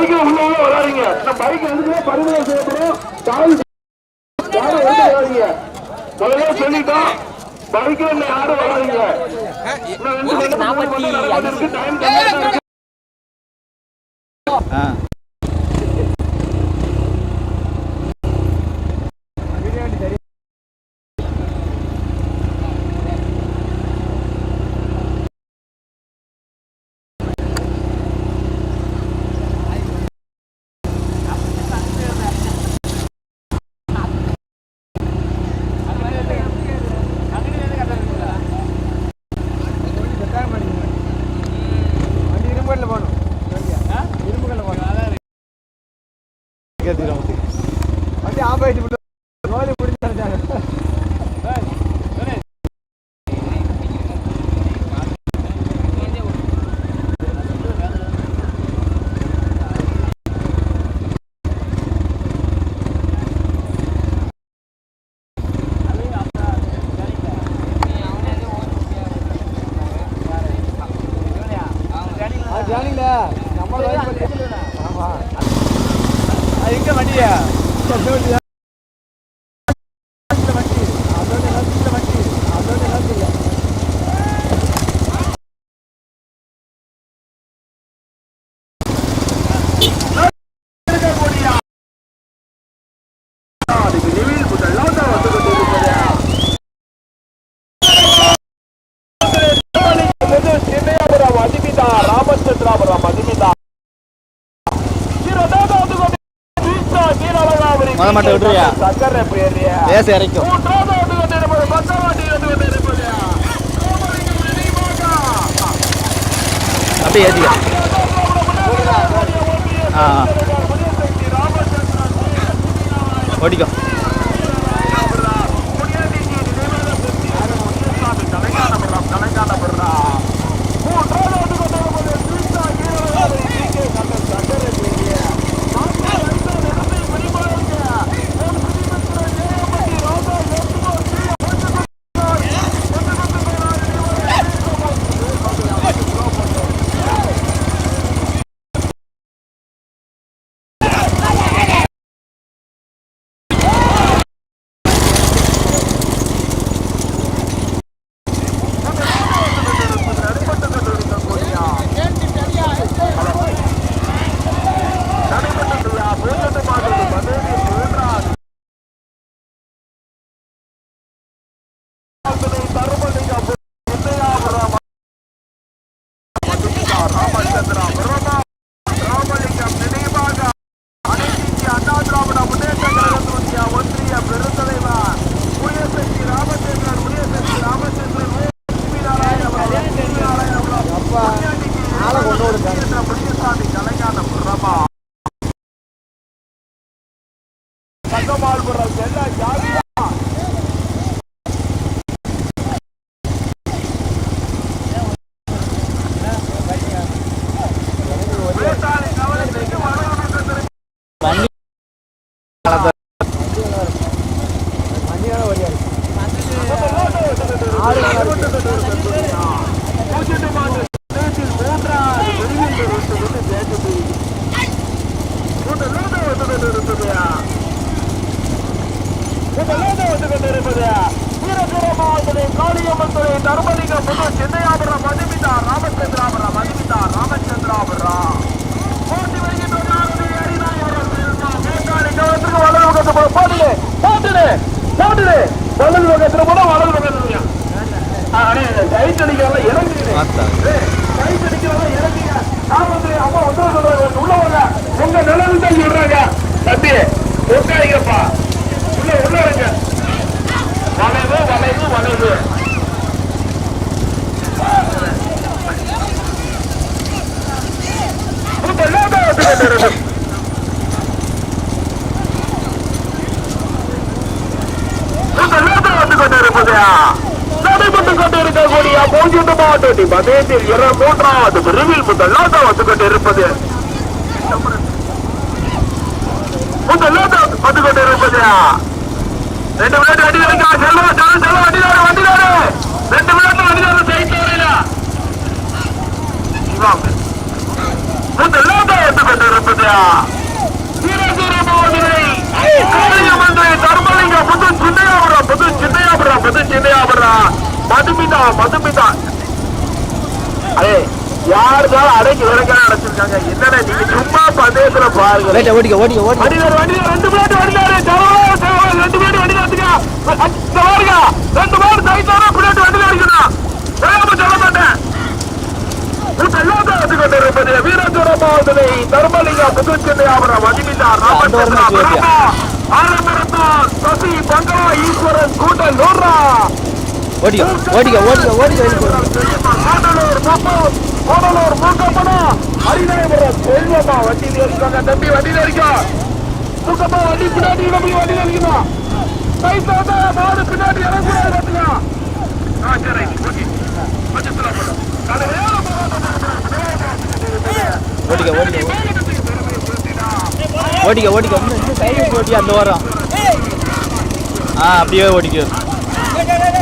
பைக்கில் உள்ளவங்க வராதீங்க. இந்த பைக் எதுக்குமே பரிந்துரை செய்யப்படும் தாய் யாரும் வராதீங்க. முதல்ல சொல்லிட்டோம். பைக்கில் யாரும் வராதீங்க. இன்னும் ரெண்டு மணி நேரம் மூணு மணி நேரம் நடக்க இருக்கு டைம் கம்மியா தான் இருக்கு ஆ எங்க வண்டியா ராமச்சந்திராபுரம் மதிமிதா முத மட்டும் விட்டுருவியா? சக்கரை இறைக்கும் அப்படியே ஏற்றிக்க ஆ ஆ. சென்னையாபுரம் மதுமிதா ராமச்சந்திராபுரம் மதுமிதா ராமச்சந்திராபுரம். போட்டி வருகின்ற வலது பக்கத்து போ- போட்டுடு போட்டுடு போட்டுடு வலது பக்கத்துல போட வலது பக்கத்துல. கைட் அடிக்கிறவங்க இறங்குது அடிக்கிறவங்க இறங்குங்க காவல்துறை அம்மா உத்தரவு சொல்றாங்க உள்ள உங்க நிலவு தான் சொல்றாங்க. தம்பி உட்காரிங்கப்பா உள்ள உள்ள இருங்க. வளைவு வளைவு வளைவு உங்க நிலவு வந்து நடைபெற்றுக் கொண்டிருக்கக்கூடிய பூஜ்ஜியம் மாவட்டத்தின் மதத்தில் இர மூன்றாவது பிரிவில் முதலாக வந்து கொண்டிருப்பது முதலாக வந்து கொண்டிருப்பது ரெண்டு விளையாட்டு வரைக்கும் செல்வ செல்வ செல்வ வண்டிதாரு வண்டிதாரு ரெண்டு விளையாட்டு வண்டிதாரு சைட் வரையில. முதலாக வந்து கொண்டு இருப்பது. புது சின்னையாபுரா புது சின்னையாபுரா புது சின்னையாபுரா மதுமிதா மதுமிதா. அடே யாருதான் அடைக்கி விளக்கா அடைச்சிருக்காங்க. என்னடா நீங்க சும்மா பந்தயத்துல பாருங்க ரைட்டா ஓடிக்க ஓடிக்க ஓடிக்க. வண்டியில வண்டியில ரெண்டு ஜவஹர் ஜவஹர் ரெண்டு பேர் வண்டியில வந்துங்க பாருங்க. ரெண்டு பேர் சைத்தான பின்னாடி வண்டியில இருக்கணும் வேகமா சொல்ல மாட்டேன். கொண்டிருப்பது வீரஜுரமாவதனை தர்மலிங்க புதுச்சென்னை அவர மதிமிதா ராமச்சந்திரா ஆலமரத்தா சசி பங்களா ஈஸ்வரன் கூட்டல் நூறா. ஓடிக்க ஓடிக்க ஓடிக்க ஓடிக்க வெளியே போ. கூடலூர் முப்பூர் கூடலூர் மூக்கப்படம் ஹரிநாயபுரம் செல்வமா வண்டியில தம்பி வண்டியில இருக்கா மூக்கப்பா வண்டி பின்னாடி நம்பி வண்டியில இருக்கணும் கை சாத்தா மாடு பின்னாடி இறங்கக்கூடாது பார்த்துங்க ஓடிக்க ஓடிக்க ஓடிக்க ஓடிக்க அந்த வாரம் ஆ அப்படியே ஓடிக்க. மத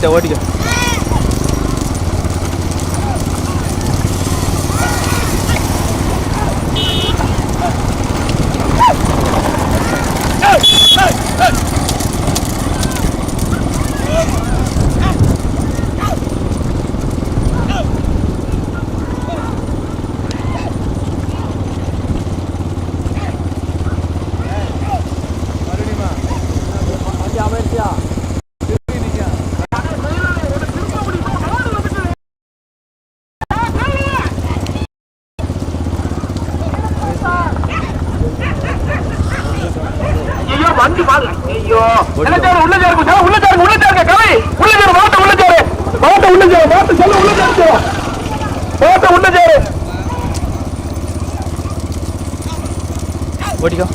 때 어디가 ஓடிக்கோ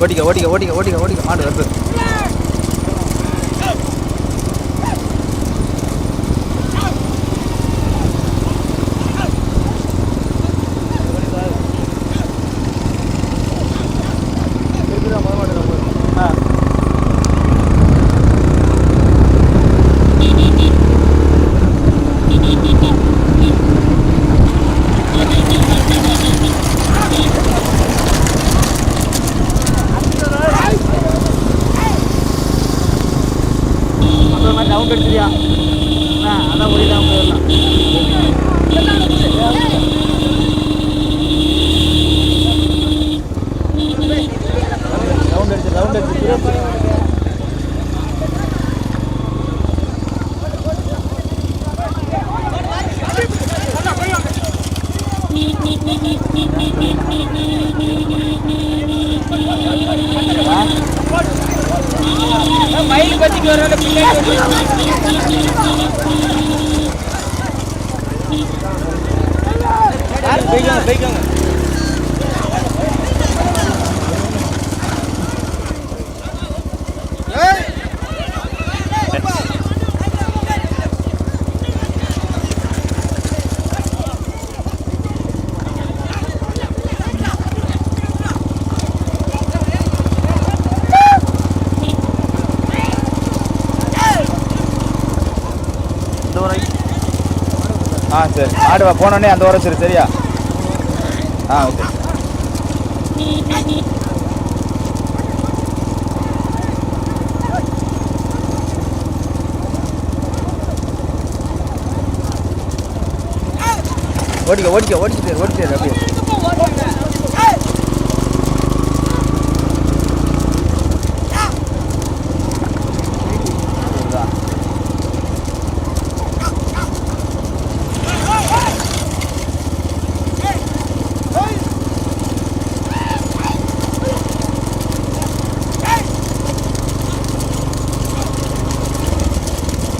ஓடிக்க ஓடிக்க ஓடிக்க ஓடிக்க ஓடிக்க. மாடு வருது போய்க்காங்க போய்க்காங்க ஆ சரி. ஆடு வா போனோடனே அந்த ஓரம் சரி சரியா? ஆ ஓகே. ஓடிக்க ஓடிக்க ஓடிச்சுட்டு ஓடிச்சு அப்படியே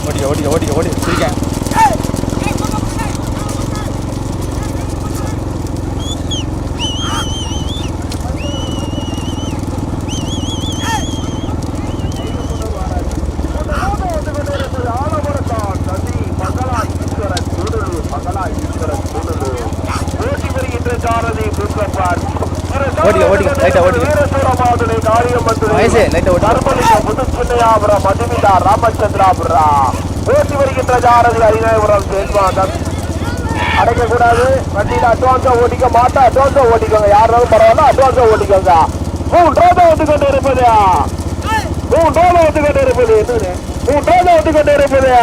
ஓடிக்க ஓடிக்க ஓடிக்க ஓடி சிரிக்கேன் ஓடிக்க, ஓடிக்க, லைட்டா ஓடிக்க. வயசு, லைட்டா ஓடிக்க. ராமச்சந்திராபுரா. ஓட்டி வருகின்ற ஜாரதி அரிநாயபுரம் செல்வான் அடைக்கக்கூடாது. வண்டியில் அட்வான்ஸா ஓட்டிக்க மாட்டா. அட்வான்ஸா ஓட்டிக்கோங்க. யாராலும் பரவாயில்ல அட்வான்ஸா ஓட்டிக்கோங்க. மூன்றாவது வந்து கொண்டு இருப்பது. மூன்றாவது வந்து கொண்டு இருப்பது. மூன்றாவது வந்து கொண்டு இருப்பது.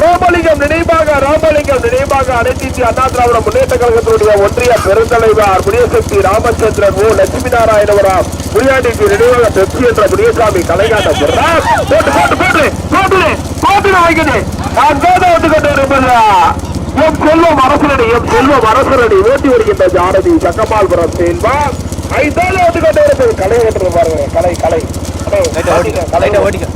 ராமலிங்கம் நினைவாக ராமலிங்கம் நினைவாக அனைத்து அண்ணா திராவிட முன்னேற்ற கழகத்தினுடைய ஒன்றிய பெருந்தலைவர் முனியசக்தி ராமச்சந்திரன் ஓ லட்சுமி நாராயணவராம் முனியாண்டிக்கு நினைவாக பெப்சி என்ற முனியசாமி போடுறார் போட்டு போட்டு போட்டு போட்டு போட்டு வாங்கிடு நான் பேத வந்து கொண்டு இருப்பது எம் செல்வம் அரசரடி எம் செல்வம் அரசரடி ஓட்டி வருகின்ற ஜாரதி சக்கமால்புரம் செல்வா ஐந்தால வந்து கொண்டு இருப்பது கலை கட்டுறது பாருங்க கலை. கலை லைட்டா ஓடிக்க லைட்டா ஓடிக்க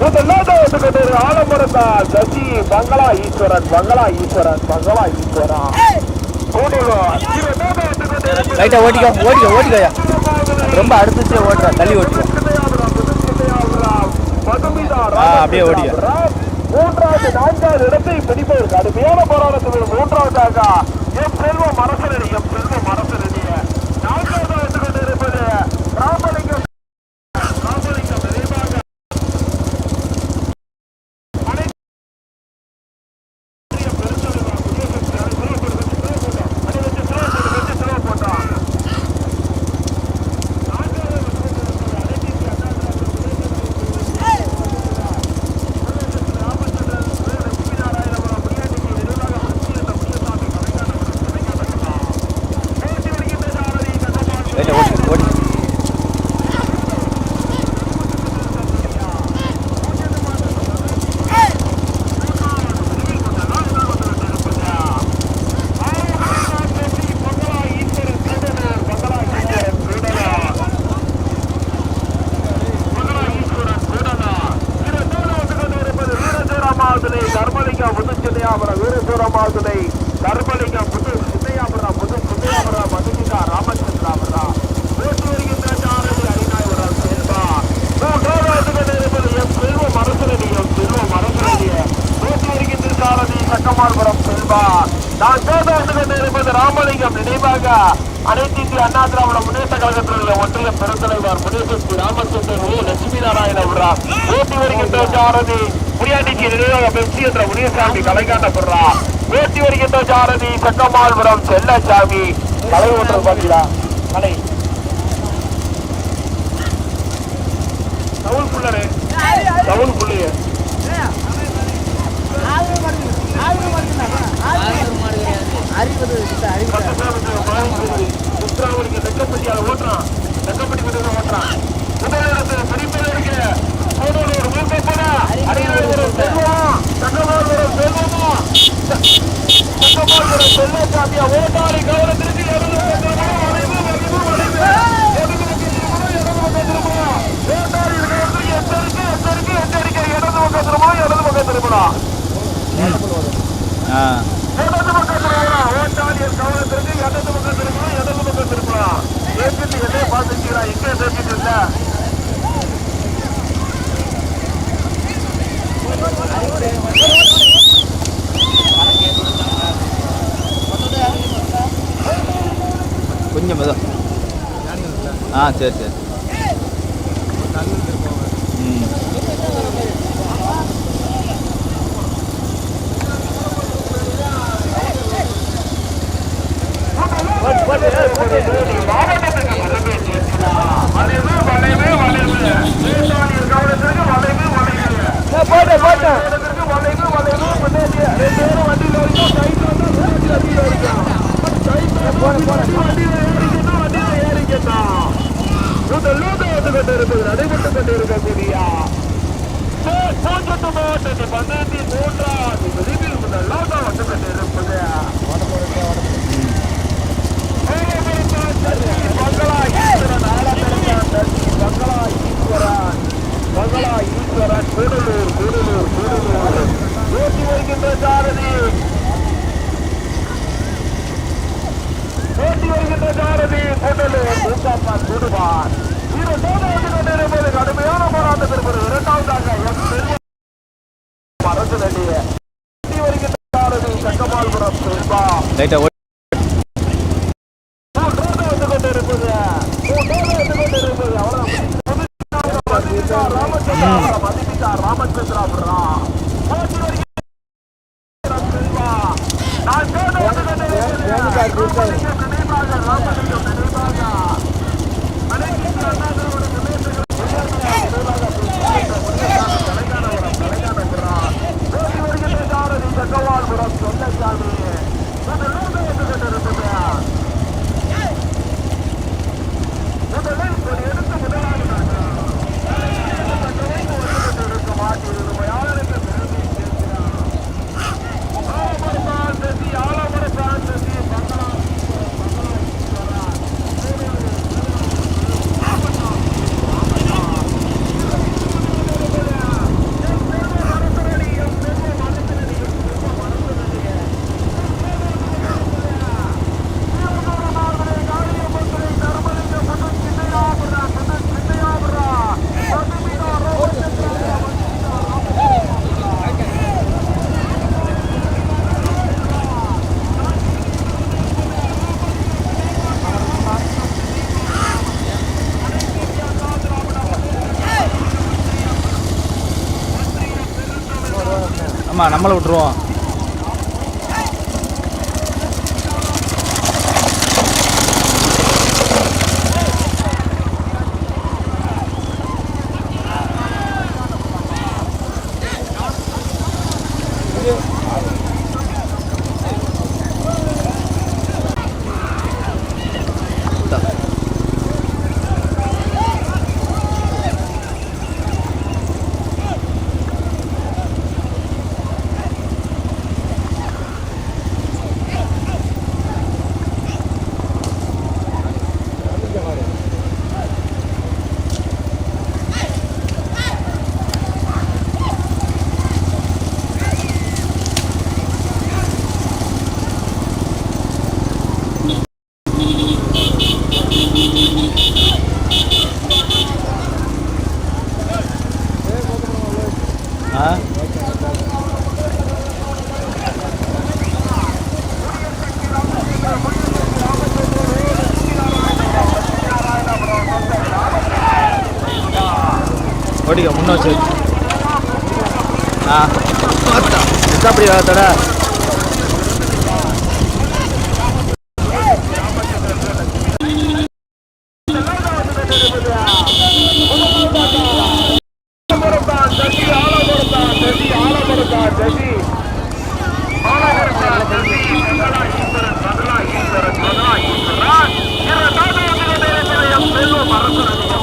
முதலாவது வந்து கொண்டு ஆலமரத்தா சசி பங்களா ஈஸ்வரன் பங்களா ஈஸ்வரன் பங்களா இருப்பது லைட்டா ஓடிக்க ஓடிக்க ஓடிக்கயா ரொம்ப அடுத்துச்சு ஓட்டுற தள்ளி ஓடிக்க ஆ, அப்படியே ஓடிக்க. மூன்றாவது நான்காவது இடத்தை பிடிப்பதற்கு கடுமையான போராட்டத்தில் மூன்றாவதாக எம் செல்வம் அரசரடி எம் செல்வம் அரசரடி நான்காவது வந்து கொண்டு இருப்பது ராமலிங்கம் ராமலிங்கம் நினைவாக லைட்டா ஓடிக்க ஓடிக்க தர்மலிங்க புது சின்னையாபுரம் வீரசூரமாதுனை தர்மலிங்க புது சின்னையாபுரம் புது சின்னையாபுரம் மதுமிகா ராமச்சந்திராபுரா ஓட்டு வருகின்ற சாரதி அரிநாயபுரம் செல்வா மூன்றாவது கொண்டு இருப்பது எம் செல்வம் அரசரடி எம் செல்வம் அரசரடி ஓட்டு வருகின்ற சாரதி சக்கமால்புரம் செல்வா நான் சோதனை கொண்டு இருப்பது ராமலிங்கம் நினைவாக அனைத்து இந்திய அண்ணா திராவிட முன்னேற்ற கழகத்தில் உள்ள ஒன்றிய பெருந்தலைவர் முனிசக்தி ராமச்சந்திரன் ஓ லட்சுமி நாராயண நாராயணபுரா ஓட்டி வருகின்ற சாரதி முனியாண்டிக்கு நினைவாக பெப்சி என்ற முனியசாமி கலை காட்டப்படுறா. ஓட்டி வருகின்ற சாரதி சக்கமால்புரம் செல்லசாமி கலை ஒன்று பாத்தீங்களா? கலை டவுன் புள்ளரு. டவுன் மருந்து முத்துராமலிங்க மருந்து ஓட்டுறான் தெக்கப்பட்டி மட்டும் ஓட்டுறான் முதலிடத்தில் கொஞ்சம் மெதம் ஆ சரி சரி. ம். போட்டேன் போட்டேன் வளைவு வளைவு வளைவு வண்டியில் வரைக்கும் சைட் வந்து அதிகம் இருக்கும் நடைபெற்றுக் கொண்டிருக்கக்கூடிய போன்ற மாவட்டத்தை பன்னெண்டு மூன்றாவது விரைவில் முதலாக வந்து கொண்டிருப்பது பங்களா ஈஸ்வரன் ஆலப்பிரதான் பங்களா ஈஸ்வரன் பங்களா ஈஸ்வரன் கூடலூர் கூடலூர் கூடலூர் ஊற்றி வருகின்ற ஓட்டி வருகின்ற சாரதி முதலே மூக்காப்பா சுடுவார் இது சோதனை கொண்டிருப்பது கடுமையான போராட்டத்திற்கு ஒரு இரண்டாவதாக அரசு நடிகை ஓட்டி வருகின்ற சாரதி சங்கமால்புரம் செல்வா மூன்றாவது வந்து கொண்டிருப்பது மூன்றாவது வந்து கொண்டிருப்பது அவ்வளவு ராமச்சந்திரா ராமச்சந்திரா. ஆமாம் நம்மளை விட்டுருவோம் ஆ ஓடிக்க முன்ன வச்சு ஆ அப்படி தட ஆலமரத்தான் சசி ஆலமரத்தான் சசி ஆலமரத்தான் சசி ஆலமரத்தான் சசி மகளா ஈஸ்வரன் மகளா ஈஸ்வரன் மகளா ஈஸ்வரன் இரண்டாவது வந்து கொண்டிருக்கிற எம் செல்வம் அரசரடியம்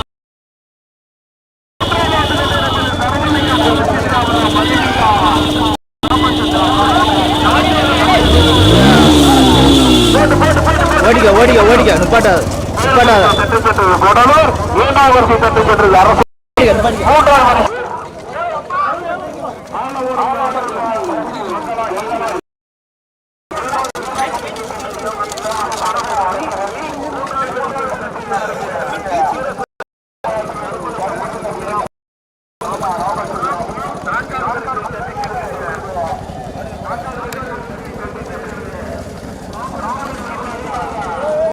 ஓடிக்க ஓடிக்க ஓடிக்க. நிப்பாட்டாத நிப்பாட்டாத கூடலூர்